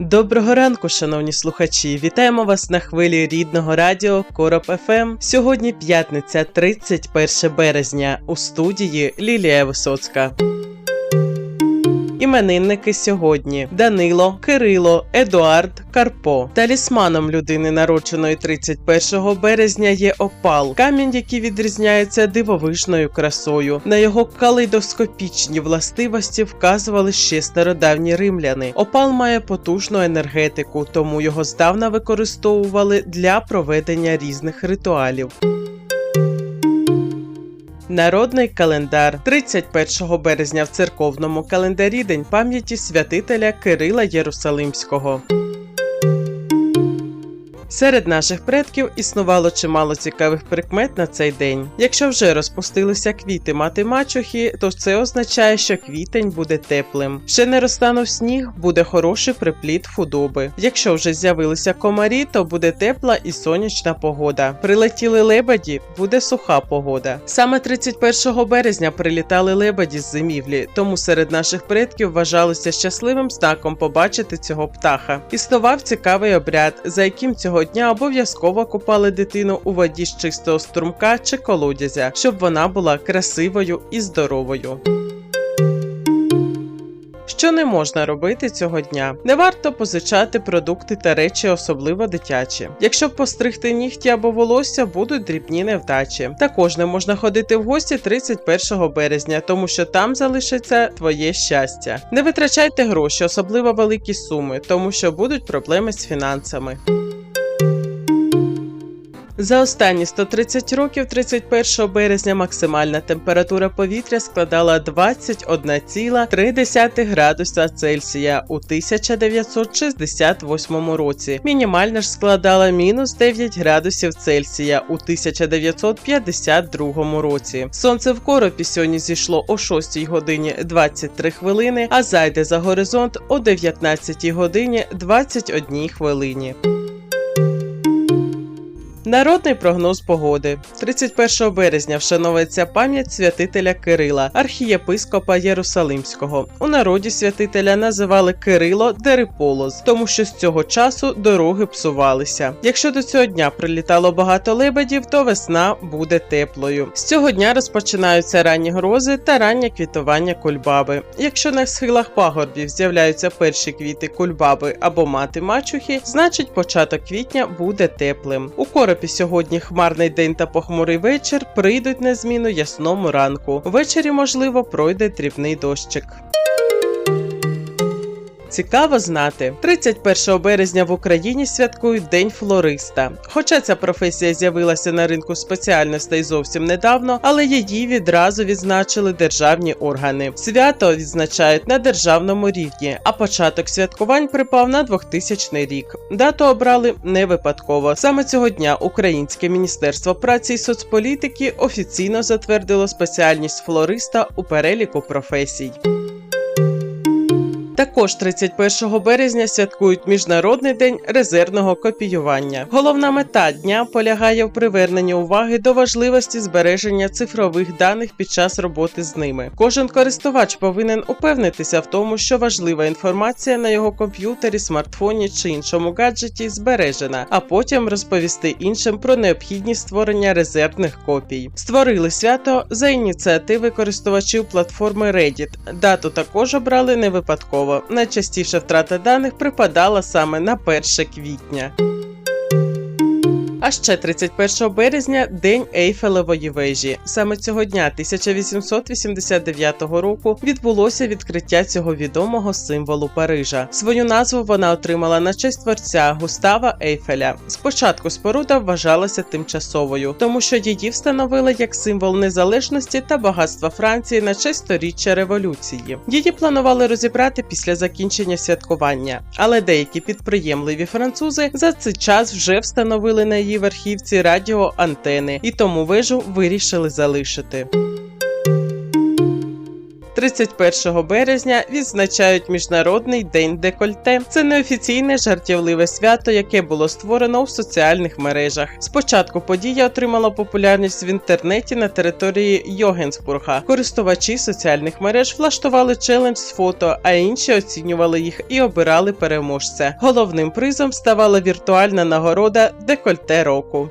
Доброго ранку, шановні слухачі! Вітаємо вас на хвилі рідного радіо Короб ФМ. Сьогодні п'ятниця, 31 березня. У студії Лілія Висоцька. Іменинники сьогодні Данило, Кирило, Едуард, Карпо. Талісманом людини, народженої 31 березня, є опал, камінь, який відрізняється дивовижною красою. На його калейдоскопічні властивості вказували ще стародавні римляни. Опал має потужну енергетику, тому його здавна використовували для проведення різних ритуалів. Народний календар 31 березня в церковному календарі День пам'яті святителя Кирила Єрусалимського. Серед наших предків існувало чимало цікавих прикмет на цей день. Якщо вже розпустилися квіти мати мачухи, то це означає, що квітень буде теплим. Ще не розтанув сніг, буде хороший припліт худоби. Якщо вже з'явилися комарі, то буде тепла і сонячна погода. Прилетіли лебеді, буде суха погода. Саме 31 березня прилітали лебеді з зимівлі, тому серед наших предків вважалося щасливим знаком побачити цього птаха. Існував цікавий обряд, за яким цього дня обов'язково купали дитину у воді з чистого струмка чи колодязя, щоб вона була красивою і здоровою. Що не можна робити цього дня? Не варто позичати продукти та речі, особливо дитячі. Якщо постригти нігті або волосся, будуть дрібні невдачі. Також не можна ходити в гості 31 березня, тому що там залишиться твоє щастя. Не витрачайте гроші, особливо великі суми, тому що будуть проблеми з фінансами. За останні 130 років, 31 березня, максимальна температура повітря складала 21,3 градуса Цельсія у 1968 році. Мінімальна ж складала мінус 9 градусів Цельсія у 1952 році. Сонце в коропі сьогодні зійшло о 6 годині 23 хвилини, а зайде за горизонт о 19 годині 21 хвилині. Народний прогноз погоди 31 березня вшановується пам'ять святителя Кирила, архієпископа Єрусалимського. У народі святителя називали Кирило Дериполоз, тому що з цього часу дороги псувалися. Якщо до цього дня прилітало багато лебедів, то весна буде теплою. З цього дня розпочинаються ранні грози та раннє квітування кульбаби. Якщо на схилах пагорбів з'являються перші квіти кульбаби або мати мачухи, значить початок квітня буде теплим. У коропі сьогодні хмарний день та похмурий вечір прийдуть на зміну ясному ранку. Ввечері, можливо, пройде дрібний дощик. Цікаво знати, 31 березня в Україні святкують День флориста. Хоча ця професія з'явилася на ринку спеціальностей зовсім недавно, але її відразу відзначили державні органи. Свято відзначають на державному рівні, а початок святкувань припав на 2000 рік. Дату обрали не випадково. Саме цього дня Українське міністерство праці і соцполітики офіційно затвердило спеціальність флориста у переліку професій. Також 31 березня святкують Міжнародний день резервного копіювання. Головна мета дня полягає в приверненні уваги до важливості збереження цифрових даних під час роботи з ними. Кожен користувач повинен упевнитися в тому, що важлива інформація на його комп'ютері, смартфоні чи іншому гаджеті збережена, а потім розповісти іншим про необхідність створення резервних копій. Створили свято за ініціативи користувачів платформи Reddit. Дату також обрали не випадково. Найчастіше втрата даних припадала саме на 1 квітня. А ще 31 березня День Ейфелевої вежі. Саме цього дня 1889 року відбулося відкриття цього відомого символу Парижа. Свою назву вона отримала на честь творця Густава Ейфеля. Спочатку споруда вважалася тимчасовою, тому що її встановили як символ незалежності та багатства Франції на честь сторіччя революції. Її планували розібрати після закінчення святкування, але деякі підприємливі французи за цей час вже встановили на її верхівці радіоантени, і тому вежу вирішили залишити. 31 березня відзначають Міжнародний день декольте. Це неофіційне жартівливе свято, яке було створено в соціальних мережах. Спочатку подія отримала популярність в інтернеті на території Йогенсбурга. Користувачі соціальних мереж влаштували челендж з фото, а інші оцінювали їх і обирали переможця. Головним призом ставала віртуальна нагорода декольте року.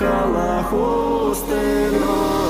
махала хустиною.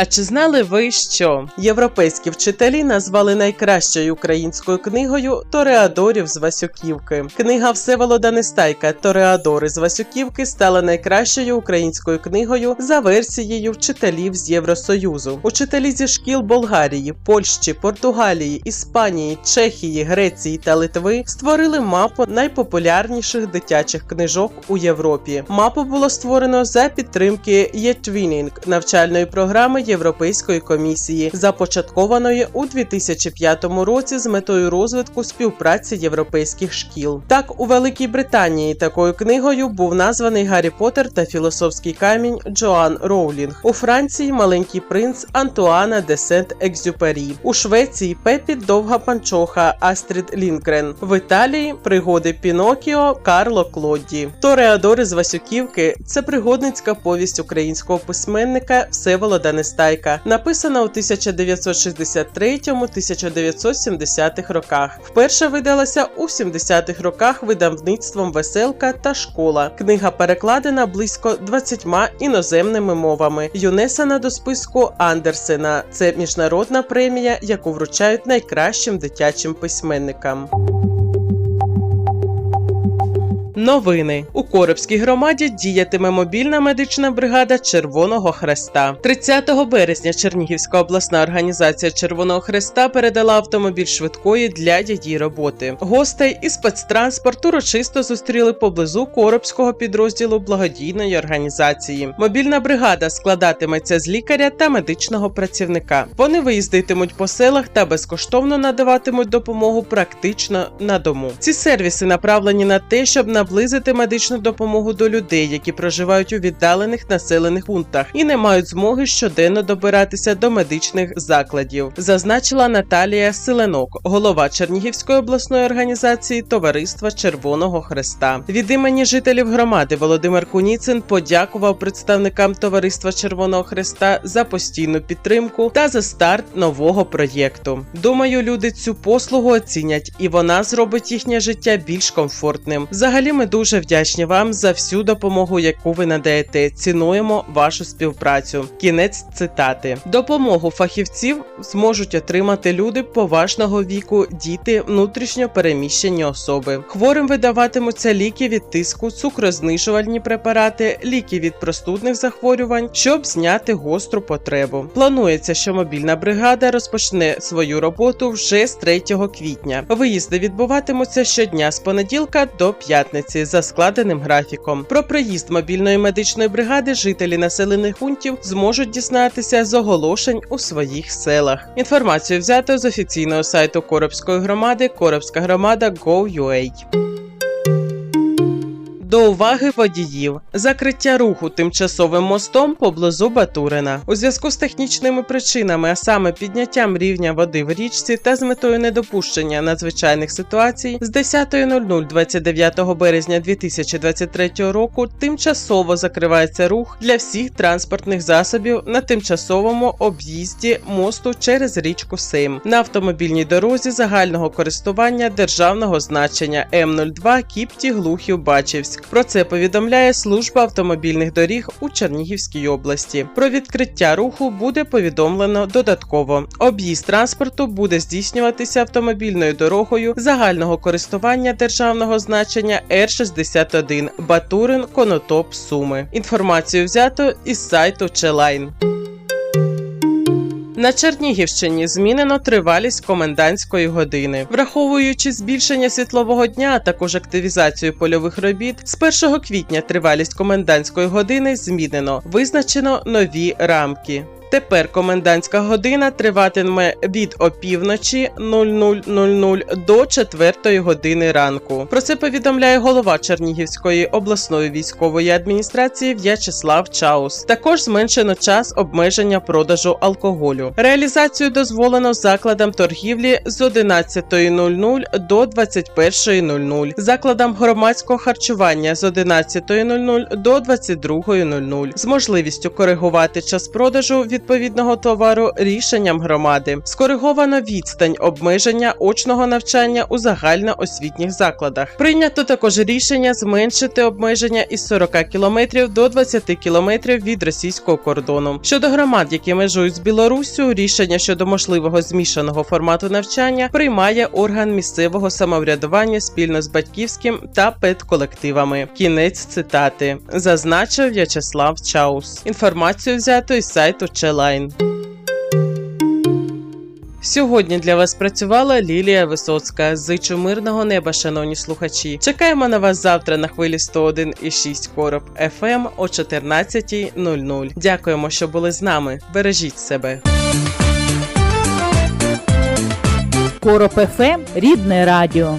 А чи знали ви, що європейські вчителі назвали найкращою українською книгою Тореадорів з Васюківки? Книга Всеволода Нестайка Тореадори з Васюківки стала найкращою українською книгою за версією вчителів з Євросоюзу. Учителі зі шкіл Болгарії, Польщі, Португалії, Іспанії, Чехії, Греції та Литви створили мапу найпопулярніших дитячих книжок у Європі. Мапу було створено за підтримки Єтвінінг навчальної програми Європейської комісії, започаткованої у 2005 році з метою розвитку співпраці європейських шкіл. Так, у Великій Британії такою книгою був названий Гаррі Поттер та філософський камінь Джоан Роулінг. У Франції маленький принц Антуана де Сент-Екзюпері. У Швеції Пепі Довга Панчоха Астрід Лінкрен. В Італії пригоди Пінокіо Карло Клодді. Тореадори з Васюківки це пригодницька повість українського письменника Всеволода Нестайка, написана у 1933-1970 роках. Вперше видалася у 70-х роках видавництвом Веселка та школа. Книга перекладена близько 20 іноземними мовами. Юнесена до списку Андерсена. Це міжнародна премія, яку вручають найкращим дитячим письменникам. Новини у Коробській громаді діятиме мобільна медична бригада Червоного Хреста. 30 березня Чернігівська обласна організація Червоного Хреста передала автомобіль швидкої для її роботи. Гостей і спецтранспорт урочисто зустріли поблизу Коробського підрозділу благодійної організації. Мобільна бригада складатиметься з лікаря та медичного працівника. Вони виїздитимуть по селах та безкоштовно надаватимуть допомогу практично на дому. Ці сервіси направлені на те, щоб наблизити медичну допомогу до людей, які проживають у віддалених населених пунктах і не мають змоги щоденно добиратися до медичних закладів, зазначила Наталія Силенок, голова Чернігівської обласної організації Товариства Червоного Хреста. Від імені жителів громади Володимир Куніцин подякував представникам Товариства Червоного Хреста за постійну підтримку та за старт нового проєкту. Думаю, люди цю послугу оцінять, і вона зробить їхнє життя більш комфортним. Взагалі, ми дуже вдячні вам за всю допомогу, яку ви надаєте. Цінуємо вашу співпрацю. Кінець цитати: допомогу фахівців зможуть отримати люди поважного віку, діти, внутрішньо переміщені особи. Хворим видаватимуться ліки від тиску, цукрознижувальні препарати, ліки від простудних захворювань, щоб зняти гостру потребу. Планується, що мобільна бригада розпочне свою роботу вже з 3 квітня. Виїзди відбуватимуться щодня з понеділка до п'ятниці за складеним графіком. Про приїзд мобільної медичної бригади жителі населених пунктів зможуть дізнатися з оголошень у своїх селах. Інформацію взято з офіційного сайту Коробської громади Коробська громада Go.ua. До уваги водіїв. Закриття руху тимчасовим мостом поблизу Батурина. У зв'язку з технічними причинами, а саме підняттям рівня води в річці та з метою недопущення надзвичайних ситуацій, з 10.00 29 березня 2023 року тимчасово закривається рух для всіх транспортних засобів на тимчасовому об'їзді мосту через річку Сейм на автомобільній дорозі загального користування державного значення М02 Кіпті Глухів Бачівськ. Про це повідомляє служба автомобільних доріг у Чернігівській області. Про відкриття руху буде повідомлено додатково. Об'їзд транспорту буде здійснюватися автомобільною дорогою загального користування державного значення Р61 Батурин Конотоп Суми. Інформацію взято із сайту Челайн. На Чернігівщині змінено тривалість комендантської години, враховуючи збільшення світлового дня, а також активізацію польових робіт. З 1 квітня тривалість комендантської години змінено. Визначено нові рамки. Тепер комендантська година триватиме від опівночі 00.00 до 4 години ранку. Про це повідомляє голова Чернігівської обласної військової адміністрації В'ячеслав Чаус. Також зменшено час обмеження продажу алкоголю. Реалізацію дозволено закладам торгівлі з 11.00 до 21.00, закладам громадського харчування з 11.00 до 22.00 з можливістю коригувати час продажу відповідного товару рішенням громади. Скориговано відстань обмеження очного навчання у загальноосвітніх закладах. Прийнято також рішення зменшити обмеження із 40 км до 20 км від російського кордону. Щодо громад, які межують з Білоруссю, рішення щодо можливого змішаного формату навчання приймає орган місцевого самоврядування спільно з батьківським та педколективами. Кінець цитати зазначив В'ячеслав Чаус. Інформацію взято із сайту Челайн. Сьогодні для вас працювала Лілія Висоцька. Зичу мирного неба, шановні слухачі. Чекаємо на вас завтра на хвилі 101,6 короб FM о 14.00. Дякуємо, що були з нами. Бережіть себе. Короб ФМ – рідне радіо.